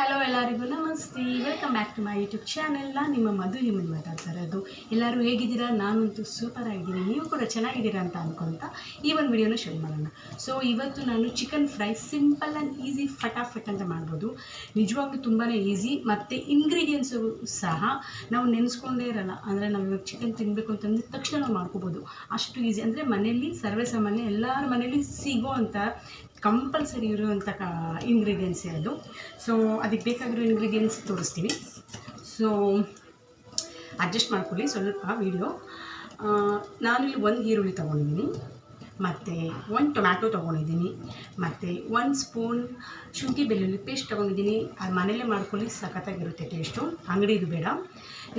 Hello ಎಲ್ಲರಿಗೂ ನಮಸ್ತೆ. Welcome back to my YouTube channel ನಿಮ್ಮ ಮಧು ಹಿಮನ್ ಮಾತಾಡ್ತಾ ಇರೋದು. ಎಲ್ಲರೂ ಹೇಗಿದ್ದೀರಾ? ನಾನಂತೂ ಸೂಪರ್ ಆಗಿದ್ದೀನಿ ನೀವು ಕೂಡ ಚೆನ್ನಾಗಿದ್ದೀರಾ ಅಂತ ಅಂದ್ಕೊಳ್ತಾ ಈ ಒಂದು ವಿಡಿಯೋನ ಶೇರ್ ಮಾಡೋಣ. ಸೊ ಇವತ್ತು ನಾನು chicken fry simple and easy ಫಟಾಫಟ್ ಅಂತ ಮಾಡ್ಬೋದು. ನಿಜವಾಗ್ಲೂ ತುಂಬಾ ಈಸಿ ಮತ್ತು ಇಂಗ್ರೀಡಿಯೆಂಟ್ಸು ಸಹ ನಾವು ನೆನೆಸ್ಕೊಂಡೇ ಇರಲ್ಲ. ಅಂದರೆ ನಾವು ಇವಾಗ ಚಿಕನ್ ತಿನ್ನಬೇಕು ಅಂತಂದ್ರೆ ತಕ್ಷಣ ನಾವು ಮಾಡ್ಕೋಬೋದು. ಅಷ್ಟು ಈಸಿ ಅಂದರೆ ಮನೆಯಲ್ಲಿ ಸರ್ವೇ ಸಾಮಾನ್ಯ ಎಲ್ಲರ ಮನೆಯಲ್ಲಿ ಸಿಗೋ ಅಂತ ಕಂಪಲ್ಸರಿ ಇರುವಂಥ ಇಂಗ್ರೀಡಿಯೆಂಟ್ಸೇ ಅದು ಸೊ ಅದಕ್ಕೆ ಬೇಕಾಗಿರೋ ಇಂಗ್ರೀಡಿಯೆಂಟ್ಸ್ ತೋರಿಸ್ತೀನಿ. ಸೊ ಅಡ್ಜಸ್ಟ್ ಮಾಡ್ಕೊಳ್ಳಿ. ಸ್ವಲ್ಪ ವೀಡಿಯೋ ನಾನಿಲ್ಲಿ ಒಂದು ಈರುಳ್ಳಿ ತೊಗೊಂಡಿದ್ದೀನಿ. ಮತ್ತು ಒಂದು ಟೊಮ್ಯಾಟೊ ತೊಗೊಂಡಿದ್ದೀನಿ. ಮತ್ತು ಒಂದು ಸ್ಪೂನ್ ಶುಂಠಿ ಬೆಳ್ಳುಳ್ಳಿ ಪೇಸ್ಟ್ ತೊಗೊಂಡಿದ್ದೀನಿ. ಅದು ಮನೇಲೇ ಮಾಡ್ಕೊಳ್ಳಿ, ಸಖತ್ತಾಗಿರುತ್ತೆ ಟೇಸ್ಟು ಅಂಗಡಿದು ಬೇಡ.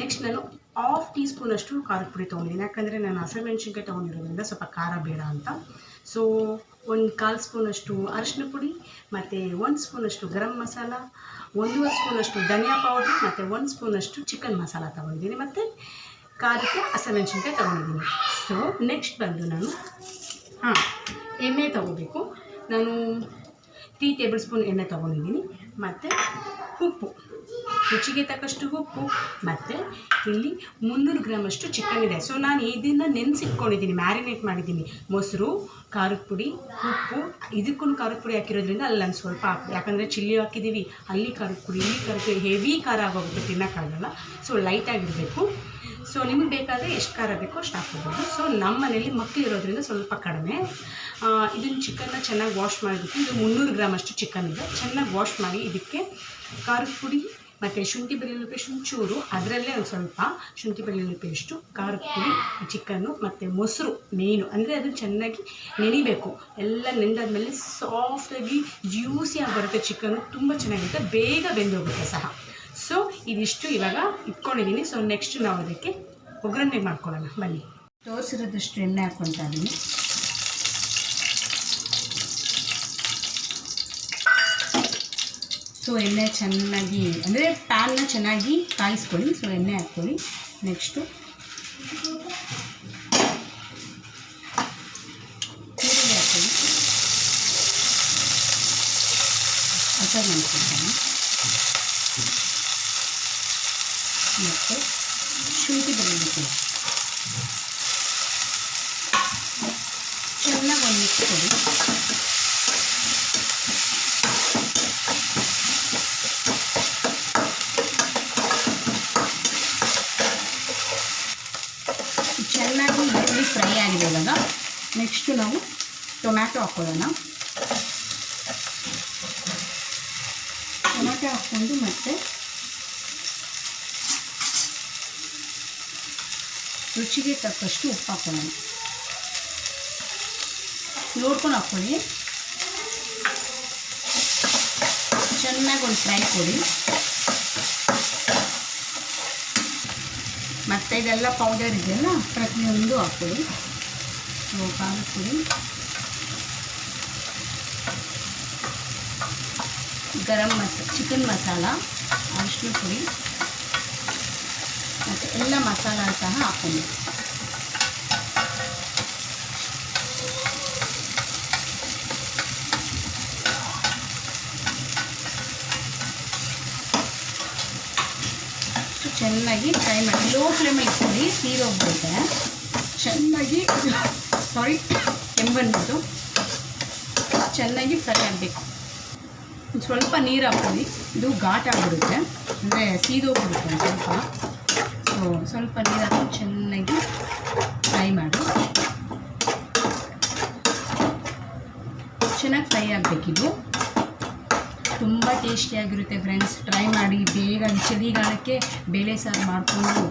ನೆಕ್ಸ್ಟ್ ನಾನು ಹಾಫ್ ಟೀ ಸ್ಪೂನಷ್ಟು ಖಾರದ ಪುಡಿ ತೊಗೊಂಡಿದ್ದೀನಿ. ಯಾಕಂದರೆ ನಾನು ಹಸಿಮೆಣ್ಸಿನ್ಕಾಯಿ ತೊಗೊಂಡಿರೋದ್ರಿಂದ ಸ್ವಲ್ಪ ಖಾರ ಬೇಡ ಅಂತ. ಸೊ ಒಂದು ಕಾಲು ಸ್ಪೂನಷ್ಟು ಅರಿಶಿನ ಪುಡಿ, ಮತ್ತು ಒಂದು ಸ್ಪೂನಷ್ಟು ಗರಂ ಮಸಾಲ, ಒಂದೂವರೆ ಸ್ಪೂನಷ್ಟು ಧನಿಯಾ ಪೌಡ್ರ್ ಮತ್ತು ಒಂದು ಸ್ಪೂನಷ್ಟು ಚಿಕನ್ ಮಸಾಲ ತೊಗೊಂಡಿದ್ದೀನಿ. ಮತ್ತು ಖಾರಕ್ಕೆ ಹಸಿಮೆಣ್ಸಿನ್ಕಾಯಿ ತೊಗೊಂಡಿದ್ದೀನಿ. ಸೊ ನೆಕ್ಸ್ಟ್ ಬಂದು ನಾನು ಹಾಂ ಎಣ್ಣೆ ತಗೋಬೇಕು. ನಾನು ತ್ರೀ ಟೇಬಲ್ ಸ್ಪೂನ್ ಎಣ್ಣೆ ತೊಗೊಂಡಿದ್ದೀನಿ. ಮತ್ತು ಉಪ್ಪು. ರುಚಿಗೆ ತಕ್ಕಷ್ಟು ಉಪ್ಪು, ಮತ್ತು ಇಲ್ಲಿ ಮುನ್ನೂರು ಗ್ರಾಮಷ್ಟು ಚಿಕನ್ ಇದೆ ಸೊ ನಾನು ಇದನ್ನು ನೆನೆಸಿಟ್ಕೊಂಡಿದ್ದೀನಿ ಮ್ಯಾರಿನೇಟ್ ಮಾಡಿದ್ದೀನಿ. ಮೊಸರು, ಖಾರದ ಪುಡಿ, ಉಪ್ಪು, ಇದಕ್ಕೂ ಖಾರದ ಪುಡಿ ಹಾಕಿರೋದ್ರಿಂದ ಅಲ್ಲಿ ನಾನು ಸ್ವಲ್ಪ ಹಾಕಿ ಯಾಕಂದರೆ ಚಿಲ್ಲಿ ಹಾಕಿದ್ದೀವಿ, ಅಲ್ಲಿ ಖಾರದ ಪುಡಿ, ಇಲ್ಲಿ ಖಾರದ ಪುಡಿ ಹೆವಿ ಖಾರ ಆಗೋಗುತ್ತೆ ತಿನ್ನೋಕ್ಕಾಗಲ್ಲ ಸೊ ಲೈಟಾಗಿರಬೇಕು ಸೊ ನಿಮಗೆ ಬೇಕಾದರೆ ಎಷ್ಟು ಖಾರ ಬೇಕೋ ಅಷ್ಟು ಹಾಕ್ಕೋಬೋದು. ಸೊ ನಮ್ಮ ಮನೇಲಿ ಮಕ್ಕಳು ಇರೋದ್ರಿಂದ ಸ್ವಲ್ಪ ಕಡಿಮೆ. ಇದನ್ನು ಚಿಕನ್ನ ಚೆನ್ನಾಗಿ ವಾಶ್ ಮಾಡಿಬಿಟ್ಟು, ಇದು ಮುನ್ನೂರು ಗ್ರಾಮ್ ಅಷ್ಟು ಚಿಕನ್ ಇದೆ. ಚೆನ್ನಾಗಿ ವಾಶ್ ಮಾಡಿ, ಇದಕ್ಕೆ ಖಾರದ ಪುಡಿ ಮತ್ತು ಶುಂಠಿ ಬೆಳ್ಳುಳ್ಳಿ ಪೇಸ್ಟ್ ಒಂಚೂರು ಅದರಲ್ಲೇ ಒಂದು ಸ್ವಲ್ಪ ಶುಂಠಿ ಬೆಳ್ಳುಳ್ಳಿ ಪೇಸ್ಟು ಖಾರದ ಪುಡಿ, ಚಿಕನ್ನು ಮತ್ತು ಮೊಸರು ಮೇನು ಅಂದರೆ ಅದು ಚೆನ್ನಾಗಿ ನೆನಿಬೇಕು. ಎಲ್ಲ ನೆಂದಾದಮೇಲೆ ಸಾಫ್ಟಾಗಿ ಜ್ಯೂಸಿಯಾಗಿ ಬರುತ್ತೆ ಚಿಕನ್ನು. ತುಂಬ ಚೆನ್ನಾಗಿರುತ್ತೆ. ಬೇಗ ಬೆಂದೋಗುತ್ತೆ ಸಹ. ಸೊ ಇದಿಷ್ಟು ಇವಾಗ ಇಟ್ಕೊಂಡಿದ್ದೀನಿ. ಸೊ ನೆಕ್ಸ್ಟ್ ನಾವು ಅದಕ್ಕೆ ಒಗ್ಗರಣೆ ಮಾಡ್ಕೊಳ್ಳೋಣ. ಬನ್ನಿ. ತೋರಿಸಿರೋದಷ್ಟು ಎಣ್ಣೆ ಹಾಕ್ಕೊತಾ ಇದ್ದೀನಿ ಸೊ ಎಣ್ಣೆ ಚೆನ್ನಾಗಿ, ಅಂದರೆ ಪ್ಯಾನ್ನ ಚೆನ್ನಾಗಿ ಕಾಯಿಸ್ಕೊಳ್ಳಿ. ಸೊ ಎಣ್ಣೆ ಹಾಕ್ಕೊಳ್ಳಿ. ನೆಕ್ಸ್ಟು ಈರುಳ್ಳಿ ಹಾಕ್ಕೊಳ್ಳಿ. ಹಸರು ಮೆಣಸಿನ್ಕಾಯಿ ಮತ್ತು ಶುಂಠಿ ಬೆಳ್ಳುಳ್ಳಿ ಪೇಸ್ಟ್ ಚೆನ್ನಾಗಿ ಒಂದು ಮಿಕ್ಸ್ ಕೊಡಿ ಚೆನ್ನಾಗಿ ಈರುಳ್ಳಿ ಫ್ರೈ ಆಗಿದೆ ಇವಾಗ ನೆಕ್ಸ್ಟು ನಾವು ಟೊಮ್ಯಾಟೊ ಹಾಕ್ಕೊಳ್ಳೋಣ ಟೊಮ್ಯಾಟೊ ಹಾಕ್ಕೊಂಡು ಮತ್ತೆ ರುಚಿಗೆ ತಕ್ಕಷ್ಟು ಉಪ್ಪು ಹಾಕ್ಕೊಳ್ಳೋಣ ನೋಡ್ಕೊಂಡು ಹಾಕ್ಕೊಳ್ಳಿ ಚೆನ್ನಾಗಿ ಒಂದು ಫ್ರೈ ಕೊಡಿ. ಮತ್ತು ಇದೆಲ್ಲ ಪೌಡರ್ ಇದೆಯಲ್ಲ ಪ್ರತಿಯೊಂದು ಹಾಕ್ಕೊಳ್ಳಿ. ಖಾರದ ಪುಡಿ ಗರಂ ಮಸ ಚಿಕನ್ ಮಸಾಲ ಅರಿಶಿನ ಪುಡಿ, ಮತ್ತು ಎಲ್ಲ ಮಸಾಲ ಸಹ ಹಾಕ್ಕೊಂಡು ಚೆನ್ನಾಗಿ ಫ್ರೈ ಮಾಡಿ, ಲೋ ಫ್ಲೇಮಲ್ಲಿ ಇಟ್ಕೊಳ್ಳಿ ಸೀದೋಗ್ಬಿಡುತ್ತೆ ಚೆನ್ನಾಗಿ, ಸಾರಿ ಕೆಂಬಂದ್ಬಿಟ್ಟು ಚೆನ್ನಾಗಿ ಫ್ರೈ ಆಗಬೇಕು. ಸ್ವಲ್ಪ ನೀರು ಹಾಕ್ಕೊಳ್ಳಿ. ಇದು ಘಾಟ್ ಆಗಿಬಿಡುತ್ತೆ. ಅಂದರೆ ಸೀದೋಗ್ಬಿಡುತ್ತೆ ಸ್ವಲ್ಪ. ಸೊ ಸ್ವಲ್ಪ ನೀರು ಹಾಕಿ ಚೆನ್ನಾಗಿ ಫ್ರೈ ಮಾಡಿ. ಚೆನ್ನಾಗಿ ಫ್ರೈ ಆಗಬೇಕಿದು. ತುಂಬ ಟೇಸ್ಟಿಯಾಗಿರುತ್ತೆ ಫ್ರೆಂಡ್ಸ್ ಟ್ರೈ ಮಾಡಿ ಬೇಗ ಚಳಿಗಾಲಕ್ಕೆ ಬೇಳೆ ಸಾರು ಮಾಡಿಕೊಂಡು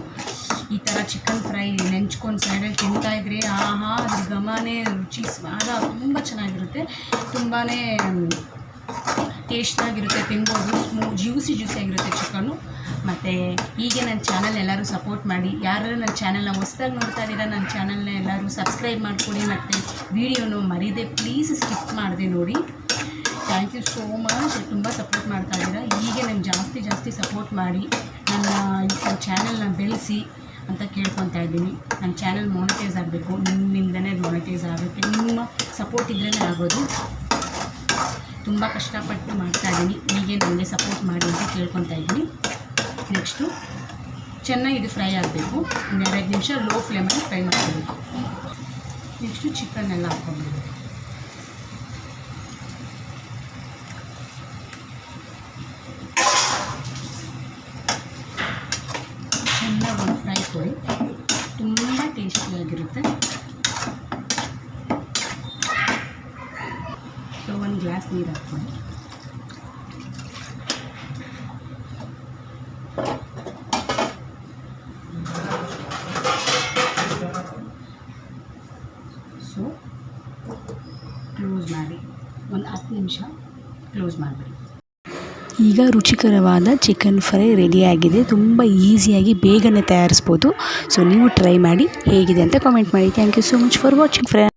ಈ ಥರ ಚಿಕನ್ ಫ್ರೈ ನೆಂಚ್ಕೊಂಡು ಸೈಡಲ್ಲಿ ತಿಂತಾಯಿದ್ರೆ ಆಹಾ, ಅದ್ರ ಘಮನೇ ರುಚಿ, ಸ್ವಾದ ತುಂಬ ಚೆನ್ನಾಗಿರುತ್ತೆ. ತುಂಬಾ ಟೇಸ್ಟಾಗಿರುತ್ತೆ ತಿನ್ಬೋದು. ಸ್ಮೂ ಜ್ಯೂಸಿ ಜ್ಯೂಸಿಯಾಗಿರುತ್ತೆ ಚಿಕನ್ನು ಮತ್ತು ಹೀಗೆ ನನ್ನ ಚಾನಲ್ ಎಲ್ಲರೂ ಸಪೋರ್ಟ್ ಮಾಡಿ. ಯಾರು ನನ್ನ ಚಾನಲ್ನ ಹೊಸ್ದಾಗಿ ನೋಡ್ತಾ ಇದ್ದೀರಾ ನನ್ನ ಚಾನಲ್ನ ಎಲ್ಲರೂ ಸಬ್ಸ್ಕ್ರೈಬ್ ಮಾಡ್ಕೊಳ್ಳಿ. ಮತ್ತು ವೀಡಿಯೋನು ಮರೀದೆ ಪ್ಲೀಸ್ ಸ್ಕಿಪ್ ಮಾಡಿದೆ ನೋಡಿ. ಥ್ಯಾಂಕ್ ಯು ಸೋ ಮಚ್ ತುಂಬ ಸಪೋರ್ಟ್ ಮಾಡ್ತಾ ಇದ್ದೀರಾ. ಹೀಗೆ ನಂಗೆ ಜಾಸ್ತಿ ಜಾಸ್ತಿ ಸಪೋರ್ಟ್ ಮಾಡಿ ನನ್ನ ನನ್ನ ಚಾನಲ್ನ ಬೆಳೆಸಿ ಅಂತ ಕೇಳ್ಕೊತಾ ಇದ್ದೀನಿ. ನನ್ನ ಚಾನಲ್ ಮಾನಿಟೈಸ್ ಆಗಬೇಕು. ನಿಮ್ಮಿಂದನೇ ಮಾನಿಟೈಸ್ ಆಗುತ್ತೆ ನಿಮ್ಮ ಸಪೋರ್ಟ್ ಇದ್ರೇ ಆಗೋದು. ತುಂಬ ಕಷ್ಟಪಟ್ಟು ಮಾಡ್ತಾ ಇದ್ದೀನಿ. ಹೀಗೆ ನನಗೆ ಸಪೋರ್ಟ್ ಮಾಡಿ ಅಂತ ಕೇಳ್ಕೊತಾ ಇದ್ದೀನಿ. ನೆಕ್ಸ್ಟು ಚೆನ್ನಾಗಿ ಇದು ಫ್ರೈ ಆಗಬೇಕು. ಒಂದು ಎರಡು ನಿಮಿಷ ಲೋ ಫ್ಲೇಮಲ್ಲಿ ಫ್ರೈ ಮಾಡ್ಕೋಬೇಕು. ನೆಕ್ಸ್ಟು ಎಲ್ಲ ಹಾಕ್ಕೊಬೇಕು. ಒಂದು ಫ್ರೈ ಕೊಡಿ ತುಂಬ ಟೇಸ್ಟಿಯಾಗಿರುತ್ತೆ ಸೊ ಒಂದು ಗ್ಲಾಸ್ ನೀರು ಹಾಕ್ಕೊಳ್ಳಿ ಸೊ ಕ್ಲೋಸ್ ಮಾಡಿ. ಒಂದು ಹತ್ತು ನಿಮಿಷ ಕ್ಲೋಸ್ ಮಾಡಿಬಿಡಿ. ಈಗ ರುಚಿಕರವಾದ ಚಿಕನ್ ಫ್ರೈ ರೆಡಿಯಾಗಿದೆ ತುಂಬ ಈಸಿಯಾಗಿ ಬೇಗನೆ ತಯಾರಿಸ್ಬೋದು. ಸೊ ನೀವು ಟ್ರೈ ಮಾಡಿ ಹೇಗಿದೆ ಅಂತ ಕಾಮೆಂಟ್ ಮಾಡಿ. Thank you so much for watching friend